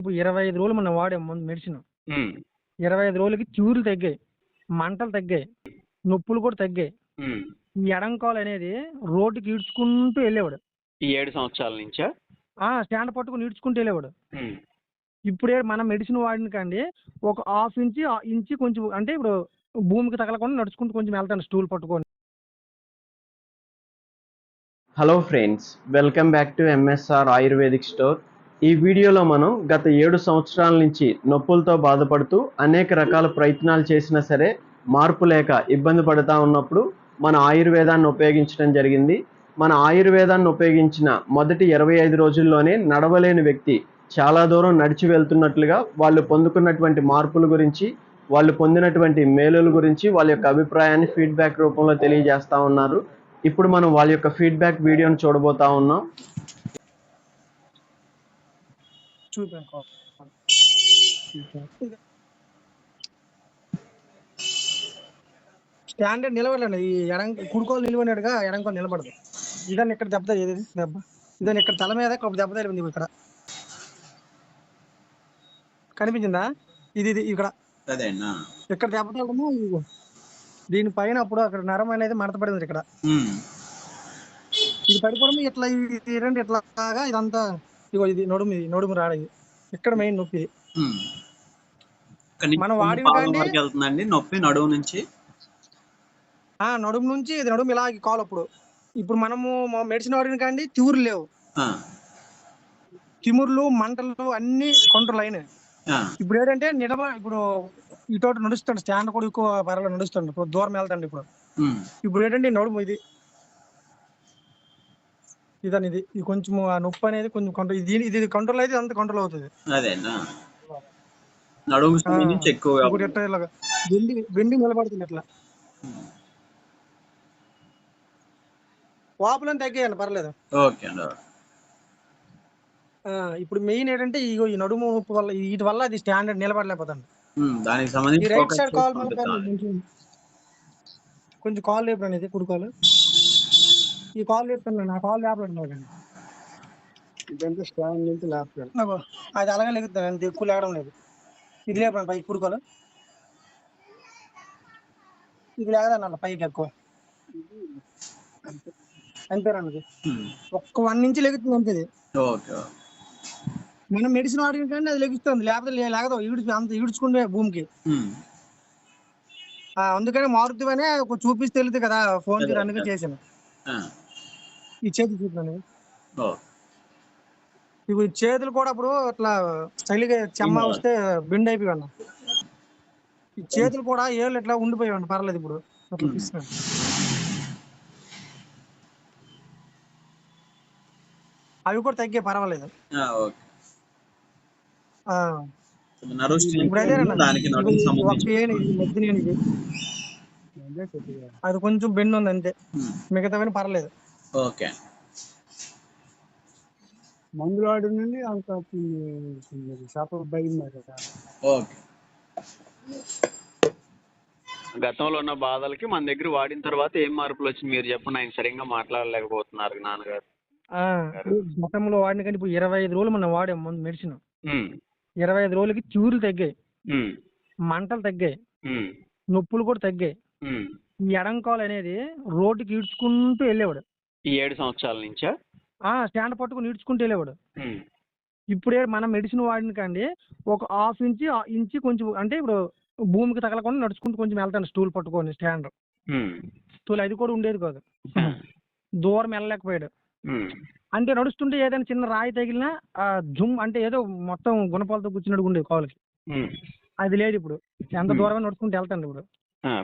ఇప్పుడు ఇరవై ఐదు రోజులు మనం వాడాం ముందు మెడిసిన్. ఇరవై ఐదు రోజులకి చూరులు తగ్గాయి మంటలు తగ్గాయి నొప్పులు కూడా తగ్గాయి. ఈ ఎడంకాలు అనేది రోడ్డుకి ఈడ్చుకుంటూ వెళ్ళేవాడు. ఈ ఏడు సంవత్సరాల నుంచా? ఆ స్టాండ్ పట్టుకుని ఈడ్చుకుంటూ వెళ్ళేవాడు. ఇప్పుడే మనం మెడిసిన్ వాడిన కండి ఒక హాఫ్ ఇంచి ఇంచి కొంచెం అంటే ఇప్పుడు భూమికి తగలకుండా నడుచుకుంటూ కొంచెం వెళ్తాను స్టూల్ పట్టుకొని. Hello friends welcome back to MSR Ayurvedic store ఈ వీడియోలో మనం గత ఏడు సంవత్సరాల నుంచి నొప్పులతో బాధపడుతూ అనేక రకాల ప్రయత్నాలు చేసినా సరే మార్పు లేక ఇబ్బంది పడుతూ ఉన్నప్పుడు మన ఆయుర్వేదాన్ని ఉపయోగించడం జరిగింది. మన ఆయుర్వేదాన్ని ఉపయోగించిన మొదటి ఇరవై ఐదు రోజుల్లోనే నడవలేని వ్యక్తి చాలా దూరం నడిచి వెళ్తున్నట్లుగా వాళ్ళు పొందుకున్నటువంటి మార్పుల గురించి వాళ్ళు పొందినటువంటి మేలుల గురించి వాళ్ళ యొక్క అభిప్రాయాన్ని ఫీడ్బ్యాక్ రూపంలో తెలియజేస్తూ ఉన్నారు. ఇప్పుడు మనం వాళ్ళ యొక్క ఫీడ్బ్యాక్ వీడియోను చూడబోతా ఉన్నాం. చూపాను స్టాండర్డ్ నిలబడలేండి. ఈ ఎడం కుడుకోలు నిలబడినాడుగా ఎడంకోలు నిలబడదు. ఇదాన్ని ఇక్కడ దెబ్బ దెబ్బ. ఇదాన్ని ఇక్కడ తల మీద దెబ్బ తగిలింది ఇక్కడ. కనిపించిందా? ఇది ఇది ఇక్కడ. ఇక్కడ దెబ్బ తగలము ఇదిగో. దీనిపైన అప్పుడు అక్కడ నరం అనేది మడత పడింది ఇక్కడ. ఇది పడిపోవడం ఇట్లా ఇది రెండు ఇట్లాగా ఇదంతా ఇగో ఇది నడుము ఇది నడుము రాడ ఇది. ఇక్కడ మెయిన్ నొప్పి మనం వరకు వెళ్తుందండి నొప్పి నడువు నుంచి. ఆ నడుము నుంచి ఇది నడుము ఇలా కాలు అప్పుడు. ఇప్పుడు మనము మెడిసిన్ వాడిన కాండి తివురు లేవు. తిమురులు మంటలు అన్ని కంట్రోల్ అయినాయి. ఇప్పుడు ఏంటంటే నిడమ ఇప్పుడు ఇటు నడుస్తాడు స్టాండ్ కూడా ఎక్కువ పర్వాలేదు నడుస్తాడు. ఇప్పుడు దూరం వెళ్తాండి ఇప్పుడు. ఇప్పుడు ఏంటంటే నడుము ఇది. ఇదని ఇది ఇది కొంచెం ఆ నొప్పి అనేది కొంచెం కంట్రోల్ ఇది ఇది కంట్రోల్ అయితే అంత కంట్రోల్ అవుతుంది. అదేనా నడుము నుంచి ఎక్కువగా ఇప్పుడు ఎట్లా ఇలాగా? వెండి వెండి నిలబడుతుంది ఇట్లా వాపులను తగ్గాయండి పర్లేదు. ఓకే అండి ఇప్పుడు మెయిన్ ఏంటంటే ఇగో ఈ నడుము నొప్పి వల్ల వీటి వల్ల అది స్టాండర్డ్ నిలబడలేకపోతాను దానికి సంబంధించి రైట్ సైడ్ కాల్. కొంచెం కొంచెం కాల్ లేపు అనేది కుడి కాలు ఈ కాల్ లేపుతాను నా కాల్ లేపలేదు ఇదంతా స్టాండ్ నుంచి లేపుతాడు. అది అలాగే లెగుతుంది అంత ఎక్కువ లేవడం లేదు. ఇది లేపండి పైకి కుడి కాలు ఇది లేదన్న పైకి ఎక్కువ. అంతేనండి ఉమ్, ఒక్క వన్ నుంచి లెగుతుంది అంతే. ఓకే. మనం మెడిసిన్ వాడిన కానీ అది లెగుస్తుంది లేకపోతే లేగదు. ఈడ్చు అంత ఈడ్చుకుంటే భూమికి. ఆ, అందుకని మారుతివనే ఒక చూపిస్తే తెలుస్తుంది కదా ఫోన్కి అందుకే చేశాను. ఆ, ఈ చేతి ఓకే. ఇవి చేతులు కూడా అప్పుడు అట్లా చలిగా చెమ్మ వస్తే బెండ్ అయిపోయాను ఈ చేతులు కూడా ఏళ్ళు ఇట్లా ఉండిపోయాడు పర్లేదు ఇప్పుడు. అట్లా అవి కూడా తగ్గే పర్వాలేదు. ఇప్పుడు అదే కొంచెం బెండ్ ఉంది అంతే. ఉమ్, మిగతావన్నీ పర్లేదు. ఓకే. మందులు ఆడి నుండి అంత భయం ఓకే. గతంలో ఉన్న బాధలకి మన దగ్గర వాడిన తర్వాత ఏం మార్పులు వచ్చింది మీరు చెప్పండి ఆయన సరిగ్గా మాట్లాడలేకపోతున్నారు నాన్నగారు. గతంలో వాడిన కానీ ఇప్పుడు ఇరవై ఐదు రోజులు మనం వాడాం ముందు మెడిసిన్. ఇరవై ఐదు రోజులకి చూరులు తగ్గాయి. మంటలు తగ్గాయి. నొప్పులు కూడా తగ్గాయి. ఈ ఎడంకాలు అనేది రోడ్డుకి ఈడ్చుకుంటూ వెళ్ళేవాడు. ఈ ఏడు సంవత్సరాల నుంచా? ఆ స్టాండ్ పట్టుకుని ఈడ్చుకుంటూ వెళ్ళేవాడు. ఉమ్, ఇప్పుడే మనం మెడిసిన్ వాడిన కండి ఒక హాఫ్ ఇంచి ఇంచి కొంచెం అంటే ఇప్పుడు భూమికి తగలకుండా నడుచుకుంటూ కొంచెం వెళ్తాను స్టూల్ పట్టుకొని స్టాండ్. స్టూల్ అది కూడా ఉండేది కాదు. దూరం వెళ్ళలేకపోయాడు. అంటే నడుస్తుంటే ఏదైనా చిన్న రాయి తగిలినా ఆ జుమ్ అంటే ఏదో మొత్తం గుణపాలతో కూర్చున్నట్టు ఉండేది ఉమ్. అది లేదు ఇప్పుడు. ఎంత. దూరమే నడుచుకుంటూ వెళ్తాను ఇప్పుడు.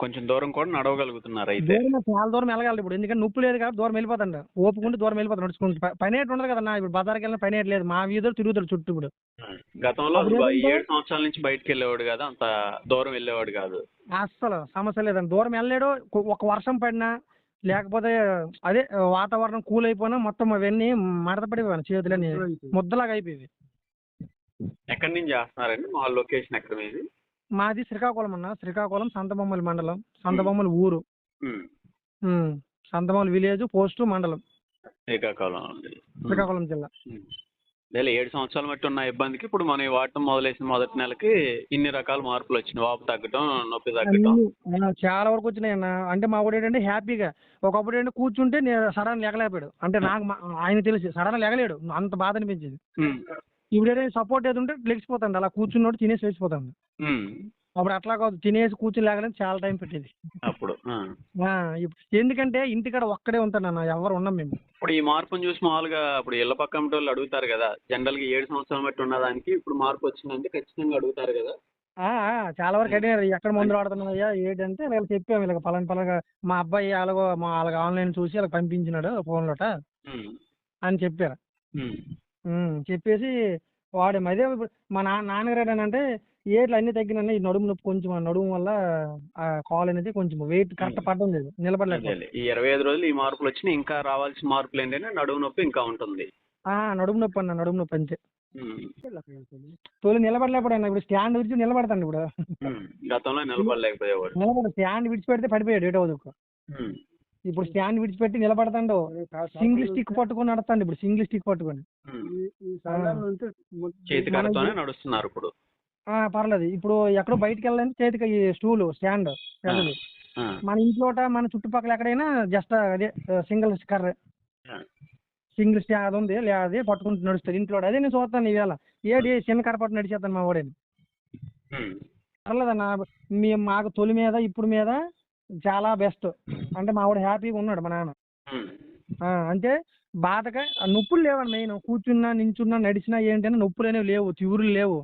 కొంచెం దూరం కూడా నడవగలుగుతున్నారు అయితే. దూరం చాలా దూరం వెళ్ళగలదు ఇప్పుడు. ఎందుకంటే నొప్పి లేదు కాబట్టి దూరం వెళ్ళిపోతాడు ఓపుకుంటే దూరం వెళ్ళిపోతాడు నడుచుకుంటూ. పని ఏటి ఉండదు కదా ఇప్పుడు బజార్కి వెళ్ళిన పని ఏటి లేదు. మా వీధిలో తిరుగుతాడు చుట్టూ ఇప్పుడు. గతంలో ఏడు సంవత్సరాల నుంచి బయటకు వెళ్ళేవాడు కాదు. అంత దూరం వెళ్ళేవాడు కాదు. అస్సలు సమస్య లేదండి. దూరం వెళ్ళలేడు. ఒక వర్షం పడినా లేకపోతే అదే వాతావరణం కూల్ అయిపోయినా మొత్తం అవన్నీ మడత పడిపోయాను చేతులని ముద్దలాగా అయిపోయింది ఎక్కడి నుంచి చేస్తున్నారండి? మా లొకేషన్ ఎక్కడ మీది? మాది శ్రీకాకుళం అన్న. శ్రీకాకుళం సంతబొమ్మల మండలం. సంతబొమ్మల ఊరు. సంతబొమ్మల విలేజ్ పోస్టు మండలం. శ్రీకాకుళం. అండి. శ్రీకాకుళం జిల్లా. లేదా ఏడు సంవత్సరాల మట్టి ఉన్న ఇబ్బందికి ఇప్పుడు మనం వాడటం మొదలైసిన మొదటి నెలకి ఇన్ని రకాల మార్పులు వచ్చినాయి. వాపు తగ్గటం నొప్పి తగ్గటం. చాలా వరకు వచ్చినాయి అన్న. అంటే మా వాడు ఏంటంటే హ్యాపీగా ఒకప్పుడు ఏంటంటే కూర్చుంటే నేను సడన్ లేకలేకపోయాడు. అంటే నాకు ఆయన తెలిసి సడన్ లేగలేడు అంత బాధ అనిపించింది. ఏంటంటే సపోర్ట్ ఏది ఉంటే లెగిసిపోతాడు అలా కూర్చున్నోడు తినేసి లేచిపోతాడు అప్పుడు అట్లా కాదు. తినేసి కూర్చుని లేగలేదు చాలా టైం పెట్టేది. అప్పుడు ఆ. ఆ, ఇప్పుడు ఎందుకంటే ఇంటికాడ ఒక్కడే ఉంటాను అన్న ఎవరు ఉన్నాం మేము. ఇప్పుడు ఈ మార్పును చూసి మామూలుగా ఇప్పుడు ఇళ్ళ పక్కన వాళ్ళు అడుగుతారు కదా జనరల్గా ఏడు సంవత్సరాల మట్టి ఉన్నదానికి ఇప్పుడు మార్పు వచ్చిందంటే ఖచ్చితంగా అడుగుతారు కదా. చాలా వరకు అడిగారు. ఎక్కడ మందులు వాడుతున్నాయ్యా ఏంటంటే వీళ్ళు చెప్పాము వీళ్ళకి పలాన పలాగా మా అబ్బాయి అలాగో మా వాళ్ళకి ఆన్లైన్ చూసి వాళ్ళకి పంపించినాడు ఫోన్లోట అని చెప్పారు. చెప్పేసి వాడు అదే ఇప్పుడు మా నా నాన్నగారు ఏంటంటే ఏట్లు అన్ని తగ్గినాయి ఈ నడుము నొప్పి కొంచెం ఆ నడుము వల్ల ఆ కాల్ అనేది కొంచెం వెయిట్ కరెక్ట్ పడడం లేదు. నిలబడలేదు. ఈ ఇరవై ఐదు రోజులు ఈ మార్పులు వచ్చినాయి. ఇంకా రావాల్సిన మార్పులు ఏంటంటే నడుము నొప్పి ఇంకా ఉంటుంది. ఆ! నడుము నొప్పి అన్న నడుము నొప్పి అంతే. తోలి నిలబడలేకపోయాడు అన్న ఇప్పుడు స్టాండ్ విడిచి నిలబడతాను ఇప్పుడు. గతంలో నిలబడలేకపోయేవాడు. నిలబడ స్టాండ్ విడిచిపెడితే పడిపోయాడు ఏటో ఇప్పుడు స్టాండ్ విడిచిపెట్టి నిలబడతాడు. సింగిల్ స్టిక్ పట్టుకొని నడుస్తాడు ఇప్పుడు సింగిల్ స్టిక్ పట్టుకొని. నడుస్తున్నారు ఇప్పుడు. ఆ, పర్లేదు. ఇప్పుడు ఎక్కడో బయటికి వెళ్ళాలంటే చేతికి ఈ స్టూల్ స్టాండ్ మన ఇంట్లోట మన చుట్టుపక్కల ఎక్కడైనా జస్ట్ అదే సింగిల్ కర్ర. సింగిల్ స్టాండ్ అది ఉంది లే అదే పట్టుకుంటూ నడుస్తుంది ఇంట్లో అదే నేను చూస్తాను ఇవాళ ఏడి చిన్న కర్ర పట్టు నడిచేస్తాను మా వాడేని. పర్లేదన్న మేము మాకు తొలి మీద ఇప్పుడు మీద చాలా బెస్ట్ అంటే మా వాడు హ్యాపీగా ఉన్నాడు మా నాన్న. అంటే బాధగా నొప్పులు లేవండి మెయిన్ కూర్చున్నా నించున్నా నడిచినా ఏంటంటే నొప్పులు అనేవి లేవు తివురులు లేవు.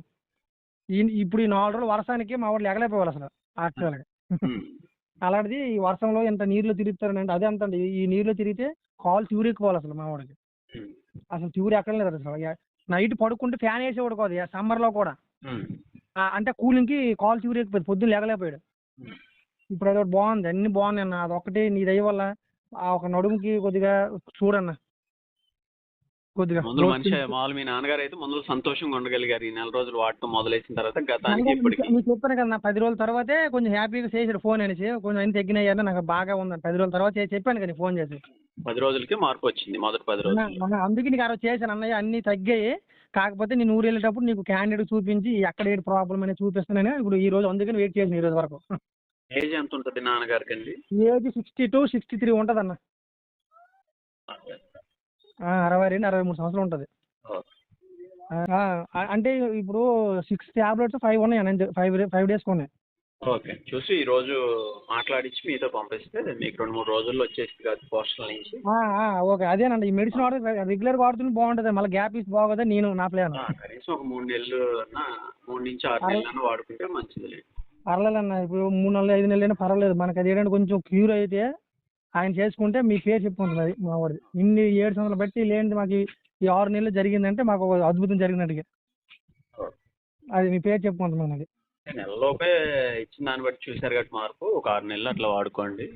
ఇప్పుడు ఈ నాలుగు రోజులు వర్షానికి మా వాడు ఎగలేకపోవాలి అసలు యాక్చువల్గా. అలాంటిది ఈ వర్షంలో ఇంత నీరులో తిరుగుతారండి అదే అంత ఈ నీరులో తిరిగితే కాలు తివురెక్కుకోవాలి అసలు మా వాడికి అసలు తివురు ఎక్కడ లేదు అసలు నైట్ పడుకుంటే ఫ్యాన్ వేసేవాడు కాదు సమ్మర్లో కూడా. అంటే కూలింగ్కి కాలు తివురెక్కిపోయింది పొద్దున్న లేగలేకపోయాడు ఉమ్. ఇప్పుడు అది ఒకటి బాగుంది. అన్ని బాగున్నాయి అన్న. అదొకటి నీ దయ వల్ల ఆ ఒక నడుముకి కొద్దిగా చూడన్న. కొద్దిగా ముందు మనిషి మామూలు మీ నాన్నగారు అయితే ముందు సంతోషంగా ఉండగలిగారు. ఈ నెల రోజులు వాడటం మొదలైన తర్వాత గతానికి ఇప్పటికి. నీకు చెప్పాను కదా నా పది రోజుల తర్వాతే కొంచెం హ్యాపీగా చేసాడు ఫోన్ అనేసి. కొంచెం అన్ని తగ్గినాయి అన్న. నాకు బాగా ఉందని పది రోజుల తర్వాత చెప్పాను కదా ఫోన్ చేసి. పది రోజులకి మార్పు వచ్చింది. మొదటి పది రోజులు అందుకే నీకు ఆ రోజు చేశాను అన్నయ్య. అన్ని తగ్గాయి. కాకపోతే నేను ఊరు వెళ్ళేటప్పుడు నీకు క్యాండిడేట్ చూపించి ఎక్కడ ఏంటి ప్రాబ్లం అనేది చూపిస్తున్నాను ఇప్పుడు ఈ రోజు అందుకని వెయిట్ చేసిన ఈ రోజు వరకు. ఏజ్ ఎంత ఉంటుంది నాన్నగారికి అండి age sixty two sixty three ఉంటుంది అన్న అరవై రెండు అరవై మూడు సంవత్సరాలు ఉంటుంది. అంటే ఇప్పుడు సిక్స్ ట్యాబ్లెట్స్ ఫైవ్ ఉన్నాయి అన్న ఫైవ్ ఫైవ్ డేస్కి ఉన్నాయి ఓకే. చూసి ఈ రోజు మాట్లాడించి మీతో పంపిస్తే మీకు రెండు మూడు రోజుల్లో వచ్చేసి కాదు పోస్టల్ నుంచి. ఓకే. అదేనండి ఈ మెడిసిన్ వాడితే రెగ్యులర్ వాడుతుంటే బాగుంటుంది. మళ్ళీ గ్యాప్ ఇస్తే బాగోదా నేను నా ప్లాన్. కనీసం ఒక మూడు నెలలు అన్నా మూడు నుంచి ఆరు నెలలు వాడుకుంటే మంచిది. పర్లేదన్న ఇప్పుడు మూడు నెలలు ఐదు నెలలు అయినా పర్వాలేదు. మనకి అది ఏంటంటే కొంచెం క్యూర్ అయితే ఆయన చేసుకుంటే మీ పేరు చెప్పుకుంటుంది అది మా వాడిది. ఇన్ని ఏడు సంవత్సరాలు బట్టి లేనిది మాకు ఈ- ఆరు నెలలు జరిగిందంటే మాకు ఒక అద్భుతం జరిగినట్టుగా. అది మీ పేరు చెప్పుకుంటుంది మనది నెలలోపే ఇచ్చిన దాన్ని బట్టి చూశారు కాబట్టి మార్పు. ఒక ఆరు నెలలు అట్లా వాడుకోండి.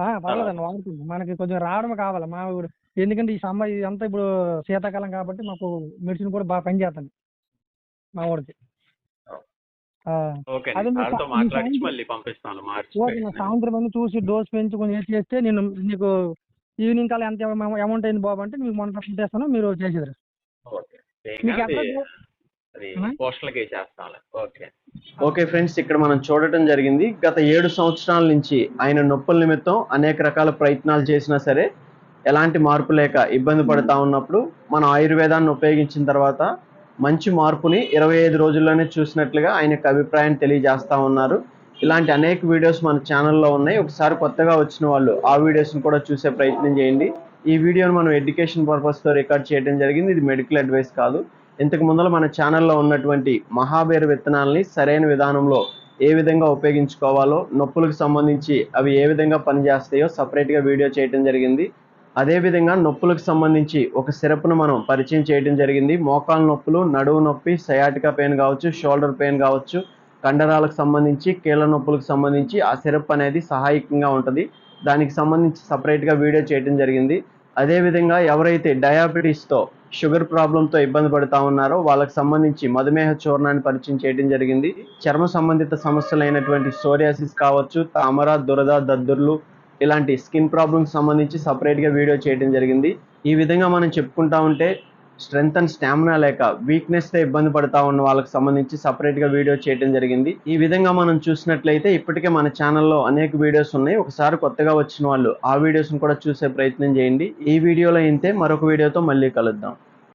ఆ, పర్లేదండి వాడుతుంది మనకి కొంచెం రావడం కావాలి. మా ఎందుకంటే ఈ సమ్మర్ ఇదంతా ఇప్పుడు శీతాకాలం కాబట్టి మాకు మెడిసిన్ కూడా బాగా పనిచేస్తుంది మా వాడికి ఓకే మాట్లాడించి సాయంత్రం- మళ్ళీ పంపిస్తాను మార్చి ఓకే నా సాయంత్రం అన్ని చూసి డోస్ పెంచి కొంచెం ఏది చేస్తే నేను నీకు ఈవినింగ్ కల్లా ఎంత అమౌంట్ అయింది బాబు అంటే మీకు మొన్న చేస్తాను మీరు చేసేదారు. ఓకే ఫ్రెండ్స్ ఇక్కడ మనం చూడటం జరిగింది. గత ఏడు సంవత్సరాల నుంచి ఆయన నొప్పుల నిమిత్తం అనేక రకాల ప్రయత్నాలు చేసినా సరే ఎలాంటి మార్పు లేక ఇబ్బంది పడుతూ ఉన్నప్పుడు మనం ఆయుర్వేదాన్ని ఉపయోగించిన తర్వాత మంచి మార్పుని ఇరవై ఐదు రోజుల్లోనే చూసినట్లుగా ఆయన యొక్క అభిప్రాయం తెలియజేస్తూ ఉన్నారు. ఇలాంటి అనేక వీడియోస్ మన ఛానల్లో ఉన్నాయి. ఒకసారి కొత్తగా వచ్చిన వాళ్ళు ఆ వీడియోస్ని కూడా చూసే ప్రయత్నం చేయండి. ఈ వీడియోను మనం ఎడ్యుకేషన్ పర్పస్తో రికార్డ్ చేయడం జరిగింది. ఇది మెడికల్ అడ్వైస్ కాదు. ఇంతకు ముందర మన ఛానల్లో ఉన్నటువంటి మహాబేరు విత్తనాల్ని సరైన విధానంలో ఏ విధంగా ఉపయోగించుకోవాలో నొప్పులకు సంబంధించి అవి ఏ విధంగా పనిచేస్తాయో సపరేట్గా వీడియో చేయడం జరిగింది. అదేవిధంగా నొప్పులకు సంబంధించి ఒక సిరప్ను మనం పరిచయం చేయడం జరిగింది. మోకాల నొప్పులు నడువు నొప్పి సయాటికా పెయిన్ కావచ్చు షోల్డర్ పెయిన్ కావచ్చు కండరాలకు సంబంధించి కీళ్ళ నొప్పులకు సంబంధించి ఆ సిరప్ అనేది సహాయకంగా ఉంటుంది. దానికి సంబంధించి సపరేట్గా వీడియో చేయడం జరిగింది. అదేవిధంగా ఎవరైతే డయాబెటీస్తో షుగర్ ప్రాబ్లంతో ఇబ్బంది పడుతూ ఉన్నారో వాళ్ళకి సంబంధించి మధుమేహ చూర్ణాన్ని పరిచయం చేయడం జరిగింది. చర్మ సంబంధిత సమస్యలైనటువంటి సోరియాసిస్ కావచ్చు తామర దురద దద్దుర్లు ఇలాంటి స్కిన్ ప్రాబ్లమ్స్ సంబంధించి సపరేట్గా వీడియో చేయడం జరిగింది. ఈ విధంగా మనం చెప్పుకుంటా ఉంటే స్ట్రెంగ్త్ అండ్ స్టామినా లేక వీక్నెస్తో ఇబ్బంది పడతా ఉన్న వాళ్ళకి సంబంధించి సపరేట్గా వీడియో చేయడం జరిగింది. ఈ విధంగా మనం చూసినట్లయితే ఇప్పటికే మన ఛానల్లో అనేక వీడియోస్ ఉన్నాయి. ఒకసారి కొత్తగా వచ్చిన వాళ్ళు ఆ వీడియోస్ని కూడా చూసే ప్రయత్నం చేయండి. ఈ వీడియోలో అయితే మరొక వీడియోతో మళ్ళీ కలుద్దాం.